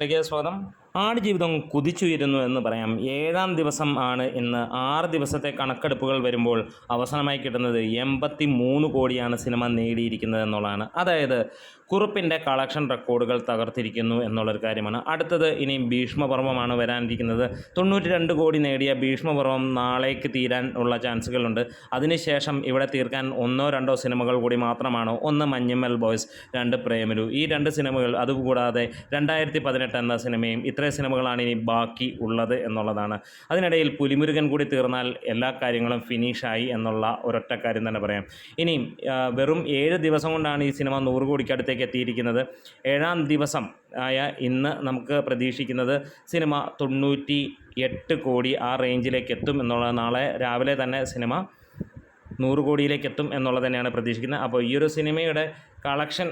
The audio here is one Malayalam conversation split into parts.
తిరిగే స్వాగతం ആടുജീവിതം കുതിച്ചുയരുന്നു എന്ന് പറയാം. ഏഴാം ദിവസം ആണ് ഇന്ന്. ആറ് ദിവസത്തെ കണക്കെടുപ്പുകൾ വരുമ്പോൾ അവസാനമായി കിട്ടുന്നത് എൺപത്തി മൂന്ന് കോടിയാണ് സിനിമ നേടിയിരിക്കുന്നത് എന്നുള്ളതാണ്. അതായത് കുറുപ്പിന്റെ കളക്ഷൻ റെക്കോർഡുകൾ തകർത്തിരിക്കുന്നു എന്നുള്ളൊരു കാര്യമാണ്. അടുത്തത് ഇനി ഭീഷ്മപർവമാണ് വരാനിരിക്കുന്നത്. തൊണ്ണൂറ്റി രണ്ട് കോടി നേടിയ ഭീഷ്മപർവം നാളേക്ക് തീരാൻ ഉള്ള ചാൻസുകളുണ്ട്. അതിനുശേഷം ഇവിടെ തീർക്കാൻ ഒന്നോ രണ്ടോ സിനിമകൾ കൂടി മാത്രമാണ്. ഒന്ന് മഞ്ഞമ്മൽ ബോയ്സ് രണ്ട് പ്രേമലു. ഈ രണ്ട് സിനിമകൾ അതുകൂടാതെ രണ്ടായിരത്തി പതിനെട്ട് എന്ന സിനിമയും ഇത്രയും സിനിമകളാണ് ഇനി ബാക്കി ഉള്ളത് എന്നുള്ളതാണ്. അതിനിടയിൽ പുലിമുരുകൻ കൂടി തീർന്നാൽ എല്ലാ കാര്യങ്ങളും ഫിനിഷായി എന്നുള്ള ഒരൊറ്റ കാര്യം തന്നെ പറയാം. ഇനി വെറും ഏഴ് ദിവസം കൊണ്ടാണ് ഈ സിനിമ നൂറ് കോടിക്ക് അടുത്തേക്ക് എത്തിയിരിക്കുന്നത്. ഏഴാം ദിവസം ആയ ഇന്ന് നമുക്ക് പ്രതീക്ഷിക്കുന്നത് സിനിമ തൊണ്ണൂറ്റി എട്ട് കോടി ആ റേഞ്ചിലേക്ക് എത്തും എന്നുള്ള നാളെ രാവിലെ തന്നെ സിനിമ നൂറ് കോടിയിലേക്ക് എത്തും എന്നുള്ളത് തന്നെയാണ് പ്രതീക്ഷിക്കുന്നത്. അപ്പോൾ ഈ ഒരു സിനിമയുടെ കളക്ഷൻ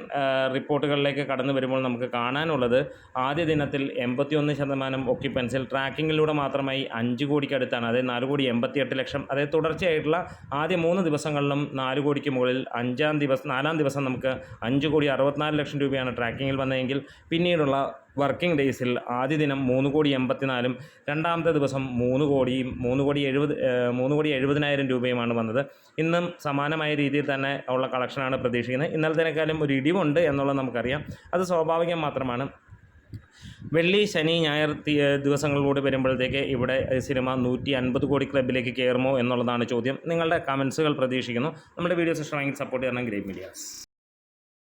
റിപ്പോർട്ടുകളിലേക്ക് കടന്നു വരുമ്പോൾ നമുക്ക് കാണാനുള്ളത് ആദ്യ ദിനത്തിൽ എൺപത്തിയൊന്ന് ശതമാനം ഒക്യുപ്പൻസിൽ ട്രാക്കിങ്ങിലൂടെ മാത്രമായി അഞ്ച് കോടിക്കടുത്താണ്. അതായത് നാല് കോടി എൺപത്തിയെട്ട് ലക്ഷം. അതായത് തുടർച്ചയായിട്ടുള്ള ആദ്യ മൂന്ന് ദിവസങ്ങളിലും നാല് കോടിക്ക് മുകളിൽ അഞ്ചാം ദിവസം നാലാം ദിവസം നമുക്ക് അഞ്ച് കോടി അറുപത്തിനാല് ലക്ഷം രൂപയാണ് ട്രാക്കിങ്ങിൽ വന്നതെങ്കിൽ പിന്നീടുള്ള വർക്കിംഗ് ഡേയ്സിൽ ആദ്യ ദിനം മൂന്ന് കോടി എൺപത്തിനാലും രണ്ടാമത്തെ ദിവസം മൂന്ന് കോടിയും മൂന്ന് കോടി എഴുപത് മൂന്ന് കോടി എഴുപതിനായിരം രൂപയുമാണ് വന്നത്. ഇന്നും സമാനമായ രീതിയിൽ തന്നെ ഉള്ള കളക്ഷനാണ് പ്രതീക്ഷിക്കുന്നത്. ഇന്നലത്തേക്കാളും ഒരു ഇടിവുണ്ട് എന്നുള്ളത് നമുക്കറിയാം. അത് സ്വാഭാവികം മാത്രമാണ്. വെള്ളി ശനി ഞായർ ദിവസങ്ങളിലൂടെ വരുമ്പോഴത്തേക്ക് ഇവിടെ സിനിമ നൂറ്റി അൻപത് കോടി ക്ലബിലേക്ക് കയറുമോ എന്നുള്ളതാണ് ചോദ്യം. നിങ്ങളുടെ കമൻസുകൾ പ്രതീക്ഷിക്കുന്നു. നമ്മുടെ വീഡിയോസ് ഇഷ്ടമെങ്കിൽ സപ്പോർട്ട് ചെയ്യണം ഗ്രേറ്റ് മീഡിയാസ്.